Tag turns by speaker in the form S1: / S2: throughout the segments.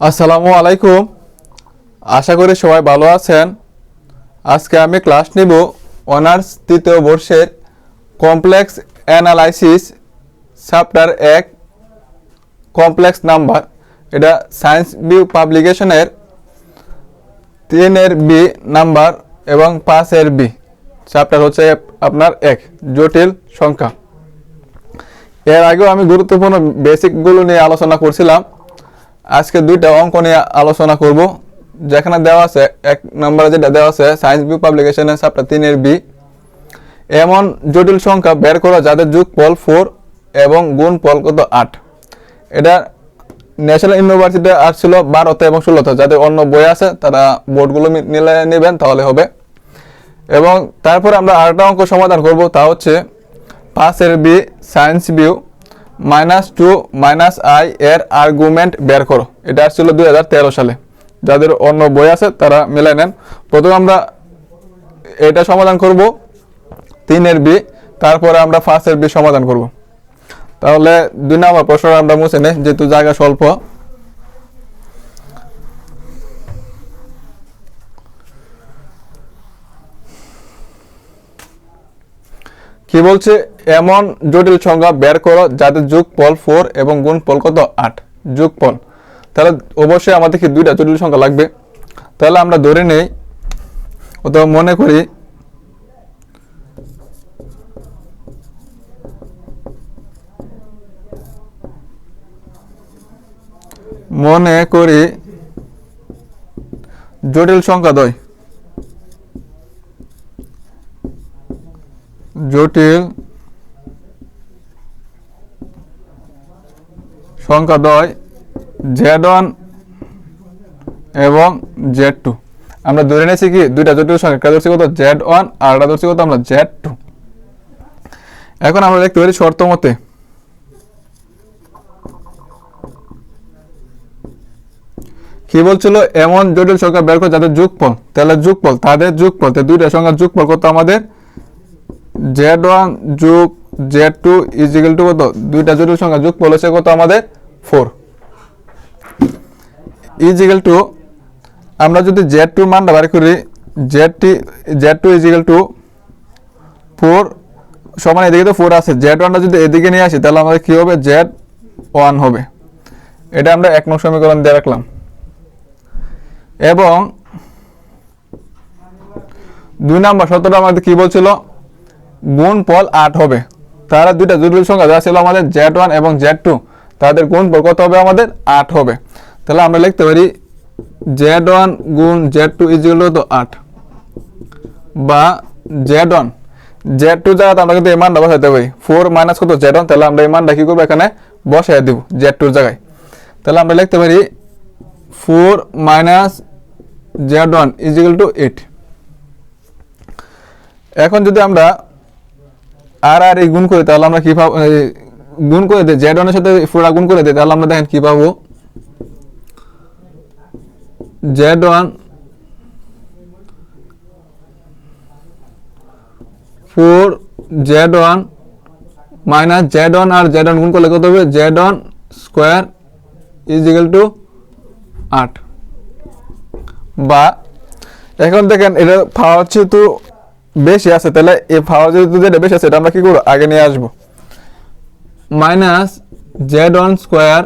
S1: আসসালামু আলাইকুম। আশা করি সবাই ভালো আছেন। আজকে আমি ক্লাস নিব অনার্স তৃতীয় বর্ষের কমপ্লেক্স অ্যানালাইসিস, চ্যাপ্টার এক, কমপ্লেক্স নাম্বার। এটা সায়েন্স বিউ পাবলিকেশনের তিনের বি নাম্বার এবং পাঁচের বি। চ্যাপ্টার হচ্ছে আপনার এক, জটিল সংখ্যা। এর আগেও আমি গুরুত্বপূর্ণ বেসিকগুলো নিয়ে আলোচনা করছিলাম। আজকে দুইটা অঙ্ক নিয়ে আলোচনা করব। যেখানে দেওয়া আছে, এক নম্বরে যেটা দেওয়া আছে সায়েন্স বি পাবলিকেশনের চ্যাপ্টার তিনের বি এমন জটিল সংখ্যা বের করা যাদের যোগফল ফোর এবং গুণফল কত আট। এটা ন্যাশনাল ইউনিভার্সিটি আর্টস ছিল বারোতে এবং ষোলোতে। যাদের অন্য বই আছে, তারা বোর্ডগুলো মিলে নেবেন, তাহলে হবে। এবং তারপরে আমরা আরেকটা অঙ্ক সমাধান করব, তা হচ্ছে পাঁচের B science view minus two minus i এর আর্গুমেন্ট বের করো। এটা আসছিল দুই হাজার তেরো সালে। যাদের অন্য বই আছে, তারা মিলাই নেন। প্রথমে আমরা এটা সমাধান করব, তিনের বি, তারপরে আমরা ফার্স্টের বি সমাধান করব। তাহলে দুই নম্বর প্রশ্ন আমরা মুছে নেই, যেহেতু জায়গা স্বল্প। কি বলছে? এমন জটিল সংখ্যা বের করো যাদের যোগফল ফোর এবং গুণ গুণফল কত? আট। যোগফল। তাহলে অবশ্যই আমাদের কি দুইটা জটিল সংখ্যা লাগবে। তাহলে আমরা ধরে নেই। অথবা মনে করি মনে করি জটিল সংখ্যা দয় জটিল সংখ্যা দয় জেড ওয়ান এবং জেড টু। আমরা ধরে নিয়েছি কি, দুইটা জটিল সংখ্যা, একটা ধরছি কত? জেড ওয়ান আর একটা ধরছি কত? আমরা জেড টু। এখন আমরা দেখতে পারি শর্ত মতে কি বলছিল? এমন জটিল সংখ্যা বের করে যাদের যুগফল, তাহলে যুগফল, তাদের যুগফল তো দুইটা সংখ্যার যুগফল কত আমাদের? জেড ওয়ান যুগ z two is equal to কত? দুইটা জটিল সংখ্যা যোগ বলেছে কত আমাদের? ফোর ইজিক্যাল টু আমরা যদি জেড টুর মানটা বার করি Z T z two is equal to four সমান এদিকে তো ফোর আছে। জেড ওয়ানটা যদি এদিকে নিয়ে আসি, তাহলে আমাদের কী হবে? জেড ওয়ান হবে। এটা আমরা এক নং সমীকরণ দিয়ে রাখলাম। এবং দুই নাম্বার শর্তটা আমাদের কি বলছিল? গুণফল আট হবে। তারা দুইটা জটিল সংখ্যা যা ছিল আমাদের জেড ওয়ান এবং জেড টু তাদের গুণফল কত হবে আমাদের? আট হবে। তাহলে আমরা লিখতে পারি জেড ওয়ান গুণ z two is equal to আট বা জেড ওয়ান জেড টু জায়গাতে আমরা কিন্তু এই মানটা বসাইতে পারি। ফোর মাইনাস কত? জেড ওয়ান তাহলে আমরা এই মানটা কি করব এখানে? বসাই দিব জেড টুর জায়গায়। তাহলে আমরা লিখতে পারি four minus z one is equal to eight এখন যদি আমরা আর আর এই গুণ করে, তাহলে আমরা কি পাবো? গুণ করে দিই জেড ওয়ানের সাথে ফোরা গুণ করে দিই তাহলে আমরা দেখেন কি পাবো? Z one four z one minus z one আর জেড ওয়ান গুণ করলে কত হবে? Z one square is equal to আট। বা, এখন দেখেন, এটা পাওয়ার যেহেতু বেশি আছে, তাহলে এই পাওয়ার যেহেতু যেটা বেশি আছে, এটা আমরা কি করব? আগে নিয়ে আসব। Minus z one square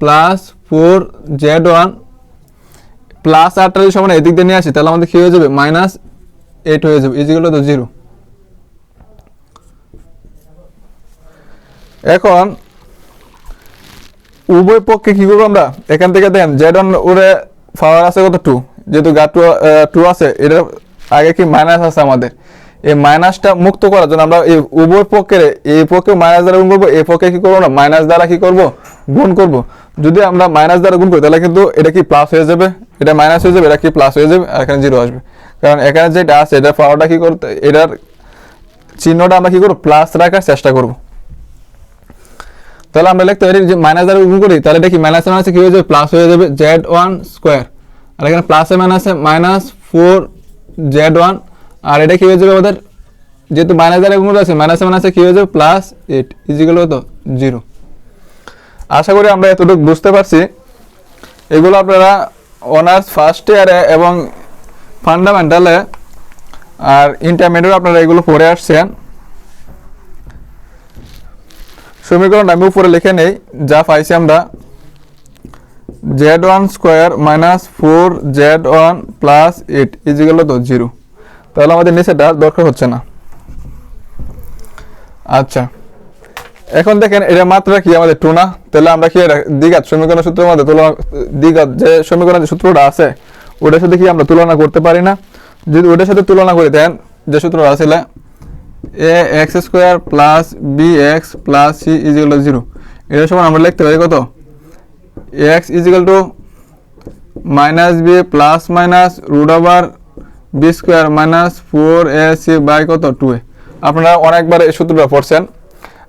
S1: plus four z one plus আটটা যদি সমান এদিক দিয়ে নিয়ে আসি, তাহলে আমাদের কি হয়ে যাবে? মাইনাস এইট হয়ে যাবে ইজিগুলো তো জিরো এখন উভয় পক্ষে কি করব আমরা? এখান থেকে দেখেন জেড ওয়ান ওরে পাওয়ার আছে কত? টু যেহেতু গা টু টু আছে এটার আগে কি মাইনাস আছে আমাদের? এই মাইনাসটা মুক্ত করার জন্য আমরা এই উভয় পক্ষের, এই পক্ষে মাইনাস দ্বারা গুণ করব, এই পক্ষে কি করব না? মাইনাস দ্বারা কি করব? গুণ করব। যদি আমরা মাইনাস দ্বারা গুণ করি, তাহলে কিন্তু এটা কি প্লাস হয়ে যাবে? এটা মাইনাস হয়ে যাবে, এটা কি প্লাস হয়ে যাবে? আর এখানে জিরো আসবে। কারণ এখানে যেটা আছে এটার পাওয়ারটা কি করতে, এটার চিহ্নটা আমরা কি করব? প্লাস রাখার চেষ্টা করব। তাহলে আমরা লিখতে পারি যে মাইনাস দ্বারা গুণ করি, তাহলে এটা কি মাইনাস মাইনাসে কি হয়ে যাবে? প্লাস হয়ে যাবে জেড ওয়ান স্কোয়ার আর এখানে প্লাসে মাইনাসে মাইনাস ফোর জেড ওয়ান, আর এটা কি হয়ে যাবে আমাদের? যেহেতু মাইনাস দ্বারা গুণ আছে মাইনাসে মাইনাসে কি হয়ে যাবে? প্লাস এইট ইজিক্যাল কত? জিরো আশা করি আমরা এতটুকু বুঝতে পারছি। এগুলো আপনারা অনার্স ফার্স্ট ইয়ারে এবং ফান্ডামেন্টালে আর ইন্টারমিডিয়েট আপনারা এগুলো পড়ে আসছেন। সমীকরণটা আমি উপরে লিখে নেই, যা পাইছি আমরা। Z one square minus four z one plus eight ইজিগুলো তো জিরো তাহলে আমাদের নিচেটা দরকার হচ্ছে না। আচ্ছা। এখন দেখেন এটা মাত্রা কি আমাদের টু না? তাহলে আমরা কি দ্বিঘাত সমীকরণ সূত্রের মধ্যে তুলনা, দ্বিঘাত যে সমীকরণের যে সূত্রটা আছে, ওটার সাথে কি আমরা তুলনা করতে পারি না? যদি ওটার সাথে তুলনা করি, দেন যে সূত্রটা আছে a x square plus b x plus c to zero এটার সময় আমরা লিখতে পারি কত? X is equal to minus b plus minus root over b square minus four a c by কত? টু এ আপনারা অনেকবার এই সূত্রটা পড়ছেন।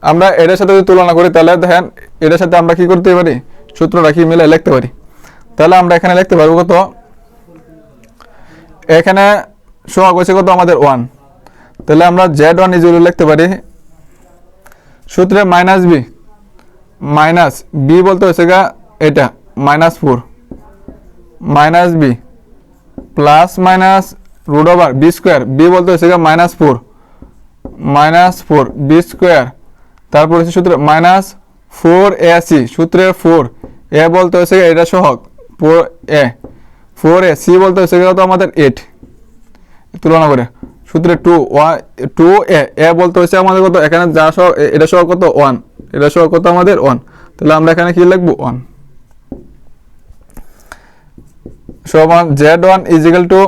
S1: আমরা এটার সাথে যদি তুলনা করি, তাহলে দেখেন, এটার সাথে আমরা কি করতে পারি? সূত্রটা কি মিলে লিখতে পারি? তাহলে আমরা এখানে লিখতে পারব কত? এখানে সোহাগ হয়েছে কত? আমাদের ওয়ান তাহলে আমরা জেড ওয়ান ইজিগুলো লিখতে পারি। সূত্রে মাইনাস বি মাইনাস বি বলতে হয়েছে গা এটা minus four minus b plus minus root over b square b বলতে হয়েছে গা minus four minus four b square তারপর হচ্ছে সূত্রে মাইনাস ফোর এ সি সূত্রের ফোর এ বলতে হচ্ছে এটা সহক four a four a c বলতে হচ্ছে তো আমাদের এইট তুলনা করে, সূত্রে two one two a a বলতে হচ্ছে আমাদের কত, এখানে যা সহ এটা সহ কত ওয়ান এটা সহ কত আমাদের ওয়ান তাহলে আমরা এখানে কি লিখব ওয়ান সমান জেড ওয়ান ইজিক্যাল টু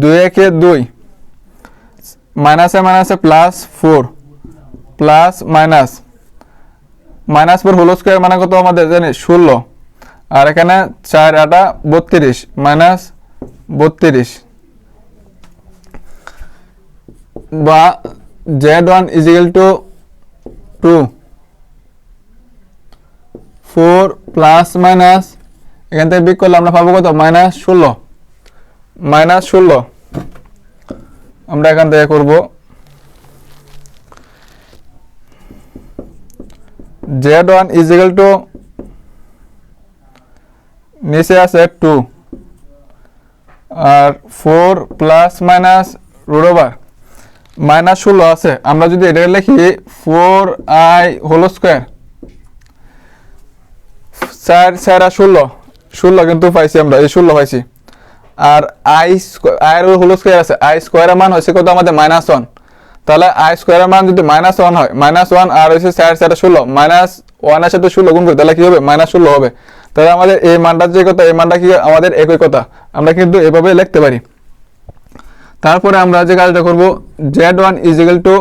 S1: দুই একে দুই মাইনাসে মাইনাসে plus four plus minus minus four whole square মানে কত আমাদের? জানি, ষোলো। আর এখানে চার আটা বত্রিশ। মাইনাস বত্রিশ। বা z one is equal to two four plus minus এখান থেকে বিক করলে আমরা পাবো কত? মাইনাস ষোলো। মাইনাস ষোলো। আমরা এখান থেকে করব z one is is equal to নিচে আছে টু। আর four plus minus root over. Minus ষোলো আছে। আমরা যদি এটা লিখি ফোর আই হোল স্কোয়ার, চার চার ষোলো। ষোলো কিন্তু পাইছি আমরা, এই ষোলো পাইছি। আর আই আয়ের হোল স্কোয়ার আছে, আই স্কোয়ারের মান হয়েছে কত আমাদের? Minus one. তাহলে আই স্কোয়ারের মান যদি মাইনাস ওয়ান হয়, মাইনাস ওয়ান আর হয়েছে চার চার ষোলো মাইনাস ওয়ানের সাথে ষোলো গুণ করি তাহলে কী হবে? মাইনাস ষোলো হবে। তাহলে আমাদের এই মানটার যে কথা, এই মানটা কি আমাদের একই কথা। আমরা কিন্তু এভাবে লিখতে পারি। তারপরে আমরা যে কাজটা করব z one is equal to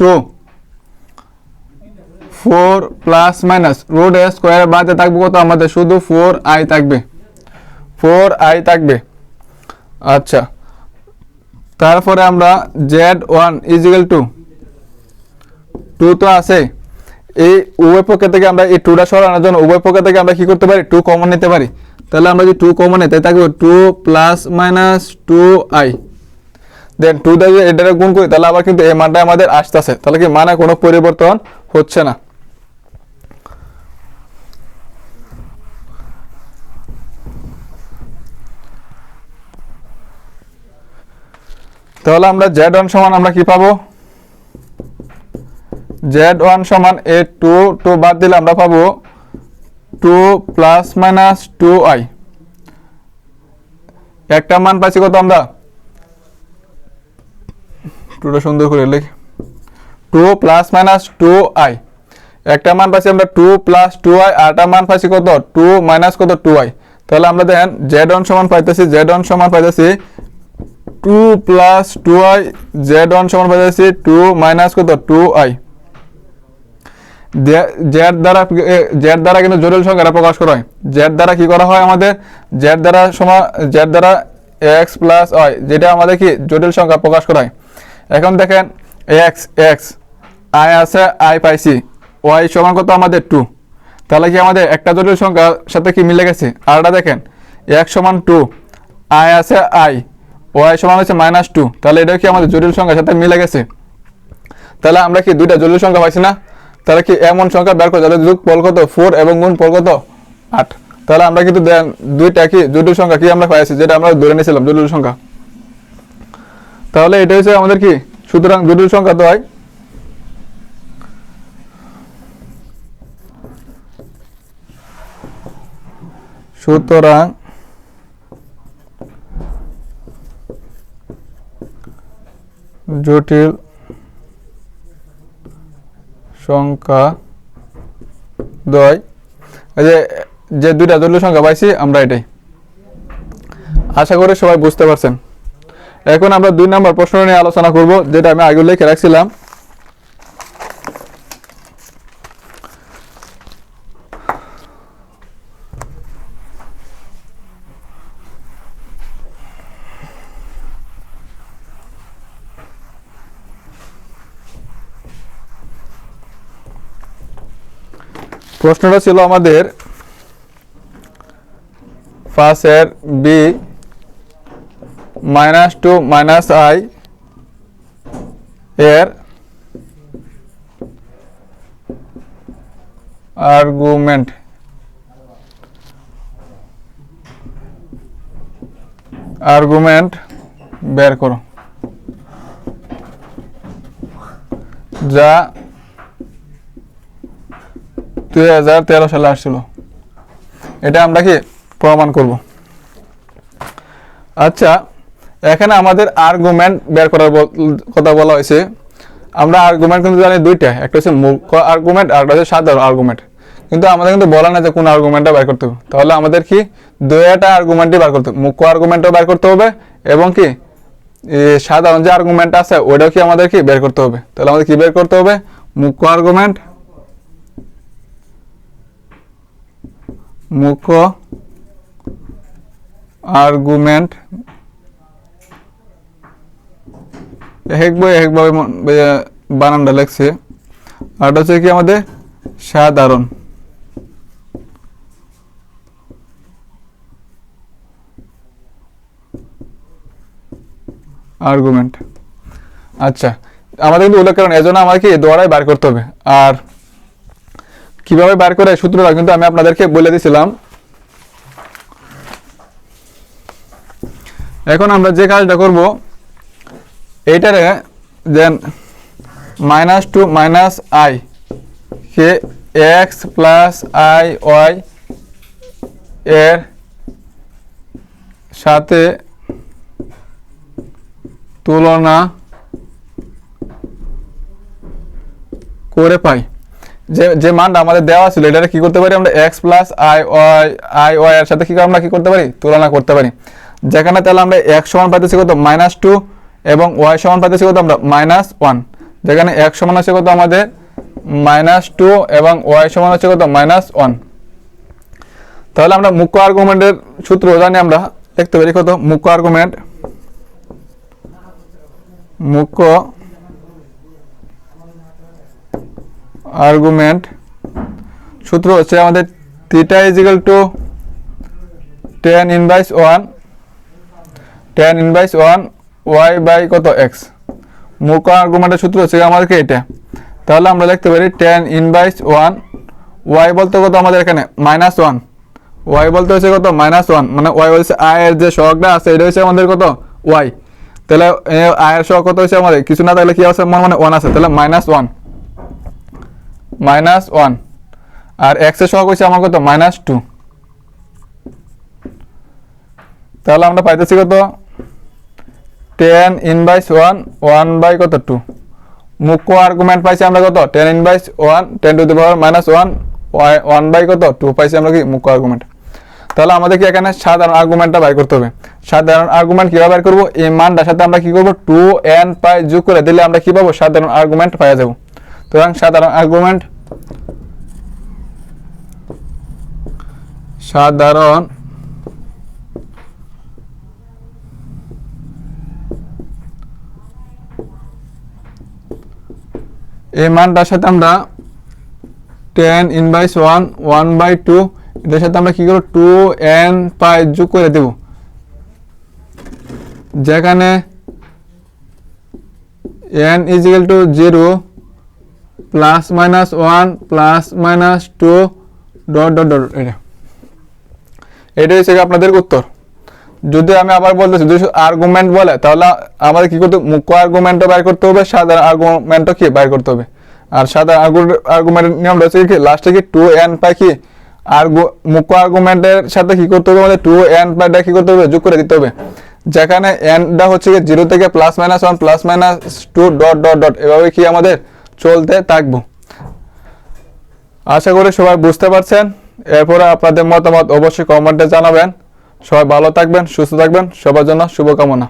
S1: two four plus minus a square বাদে থাকবে কত? আমাদের শুধু ফোর আই থাকবে। ফোর আই থাকবে। আচ্ছা। তারপরে আমরা z one is equal to. Two তো আছে। এই উভয় পক্ষ থেকে আমরা এই টুটা সরানোর জন্য উভয় পক্ষ থেকে আমরা কি করতে পারি? টু কমন নিতে পারি। তাহলে আমরা যদি টু কমন নিই তাই থাকবে two plus minus two i. Then two দিয়ে এটারে গুণ করি, তাহলে আবার কিন্তু এই মানটা আমাদের আসতেছে। তাহলে কি মানে কোনো পরিবর্তন হচ্ছে না। তাহলে আমরা জেড ওয়ান সমান আমরা কি পাবো? জেড ওয়ান সমান এ টু টু বাদ দিলে আমরা পাবো two plus minus two i একটা মান পাচ্ছি কত আমরা? টুটা সুন্দর করে লিখ। Two plus minus two i একটা মান পাচ্ছি আমরা টু প্লাস টু আই আরটা মান পাচ্ছি কত? টু মাইনাস কত? টু আই তাহলে আমরা দেখেন জেড ওয়ান সমান পাইতেছি জেড ওয়ান সমান পাইতেছি two plus two i z one সমান পাইতেছি টু মাইনাস কত? টু আই জেড দ্বারা জেড দ্বারা কিন্তু জটিল সংখ্যাটা প্রকাশ করা হয়। জেড দ্বারা কি করা হয় আমাদের? জেড দ্বারা সমান জেড দ্বারা এক্স প্লাস ওয়াই যেটা আমাদের কি? জটিল সংখ্যা প্রকাশ করা হয়। এখন দেখেন এক্স এক্স আই আছে আই পাইছি। ওয়াই সমান কত আমাদের? টু তাহলে কি আমাদের একটা জটিল সংখ্যার সাথে কি মিলে গেছে? আরটা দেখেন এক্স সমান টু আই আছে আই ওয়াই সমান হচ্ছে মাইনাস টু তাহলে এটা কি আমাদের জটিল সংখ্যার সাথে মিলে গেছে? তাহলে আমরা কি দুইটা জটিল সংখ্যা পাইছি না? তাহলে কি এমন সংখ্যা বের করে যাদের যোগ পল কত? ফোর এবং গুণ পল কত? আট। তাহলে আমরা কিন্তু দুইটা কি জটিল সংখ্যা কি আমরা পাইছি, যেটা আমরা ধরে নিয়েছিলাম, জটিল সংখ্যা। তাহলে এটা হচ্ছে আমাদের কি? সুতরাং জটিল সংখ্যা তো হয়। সুতরাং জটিল সংখ্যা দয় যে দুইটা জটিল সংখ্যা পাইছি, আমরা এটাই। আশা করি সবাই বুঝতে পারছেন। এখন আমরা দুই নম্বর প্রশ্ন নিয়ে আলোচনা করব, যেটা আমি আগে লিখে রাখছিলাম। প্রশ্নটা ছিল আমাদের ফার্স্টের b minus two minus i এর আর্গুমেন্ট আর্গুমেন্ট বের করো। যা দুই হাজার তেরো সালে আসছিল। এটা আমরা কি প্রমাণ করব? আচ্ছা এখানে আমাদের আর্গুমেন্ট বের করার কথা বলা হয়েছে। আমরা আর্গুমেন্ট কিন্তু জানি দুইটা, একটা হচ্ছে মুখ্য আর্গুমেন্ট আর একটা হচ্ছে সাধারণ আর্গুমেন্ট কিন্তু আমাদের কিন্তু বলা না যে কোন আর্গুমেন্টটা বের করতে হবে। তাহলে আমাদের কি দুইটা আর্গুমেন্টই বের করতে হবে। মুখ্য আর্গুমেন্টও বের করতে হবে এবং কি সাধারণ যে আর্গুমেন্ট আছে ওটাও কি আমাদের কি বের করতে হবে? তাহলে আমাদের কি বের করতে হবে? মুখ্য আর্গুমেন্ট মুখ্য আর্গুমেন্ট এক বই একভাবে বানানটা লেখছে। আর হচ্ছে কি আমাদের সাধারণ। আর্গুমেন্ট আচ্ছা আমাদের কিন্তু উল্লেখ করেন, এজন্য আমাকে দোয়ারাই বার করতে হবে। আর কীভাবে বার করে সূত্রটা কিন্তু আমি আপনাদেরকে বলে দিয়েছিলাম এখন আমরা যে কাজটা করব, এইটারে দেন মাইনাস টু মাইনাস আই কে এক্স প্লাস আই ওয়াই এর সাথে তুলনা করে পাই। যে যে মানটা আমাদের দেওয়া ছিল এটা কি করতে পারি আমরা? X plus i y i y এর সাথে কি আমরা কি করতে পারি? তুলনা করতে পারি। যেখানে তাহলে আমরা এক্স সমান পাইতেছি কত মাইনাস টু এবং ওয়াই সমান পাইতেছি কত আমরা মাইনাস ওয়ান যেখানে এক্স সমান হচ্ছে কত আমাদের? মাইনাস টু এবং ওয়াই সমান হচ্ছে কত? মাইনাস ওয়ান তাহলে আমরা মুখ্য আর্গুমেন্টের সূত্র জানি আমরা। দেখতে পারি কত? মুখ্য আর্গুমেন্ট মুখ্য আর্গুমেন্ট সূত্র হচ্ছে আমাদের theta equal to tan inverse one tan inverse one y by কত এক্স মুখ্য আর্গুমেন্টের সূত্র হচ্ছে আমাদেরকে এটা। তাহলে আমরা লিখতে পারি টেন ইনভাইস ওয়ান ওয়াই বলতে কত আমাদের এখানে? মাইনাস ওয়ান ওয়াই বলতে হচ্ছে কত? মাইনাস ওয়ান মানে ওয়াই হচ্ছে আয়ের যে সহগটা আছে, এটা হচ্ছে আমাদের কত? ওয়াই তাহলে আয়ের সহগ কত হচ্ছে আমাদের? কিছু না থাকলে কি আছে? মানে ওয়ান আছে। তাহলে মাইনাস ওয়ান মাইনাস ওয়ান। আর এক্সের সহগ হচ্ছে আমার কত? Minus two. তাহলে আমরা পাইতেছি কত? Tan inverse one one by কত? টু। মুখ্য আর্গুমেন্ট পাইছি আমরা কত? Tan inverse one, tan to the power minus one one by কত? টু পাইছি আমরা কি? মুখ্য আর্গুমেন্ট তাহলে আমাদের কি এখানে সাধারণ আর্গুমেন্টটা বাই করতে হবে। সাধারণ আর্গুমেন্ট কীভাবে বের করব? এই মানটার সাথে আমরা কি করব? টু এন পাই যোগ করে দিলে আমরা কি পাবো? সাধারণ আর্গুমেন্ট পাওয়া যাব। সুতরাং সাধারণ আর্গুমেন্ট সাধারণ এই মানটার সাথে আমরা tan inverse one one by two এটার সাথে আমরা কি করব? টু এন পাই যোগ করে দেব। যেখানে n equal to zero plus minus one plus minus two dot dot dot এটা। এটাই হচ্ছে আপনাদের উত্তর। যদি আমি আবার বলতেছি যদি আর্গুমেন্ট বলে, তাহলে আমাদের কি করতে মুখ্য আর্গুমেন্টও বাইর করতে হবে, সাধারণ আর্গুমেন্টও কি বাইর করতে হবে? আর সাধারণ আর্গুমেন্টের নিয়মটা হচ্ছে কি? লাস্টে কি টু এন পাই কি? আর্গু মুখ্য আর্গুমেন্টের সাথে কি করতে হবে? আমাদের টু এন পাইটা কি করতে হবে? যোগ করে দিতে হবে। যেখানে এনটা হচ্ছে কি জিরো থেকে plus minus one plus minus two dot dot dot এভাবে কি আমাদের চলতে থাকব। আশা করি সবাই বুঝতে পারছেন। এরপরে আপনাদের মতামত অবশ্যই কমেন্টে জানাবেন। সবাই ভালো থাকবেন সুস্থ থাকবেন সবার জন্য শুভকামনা।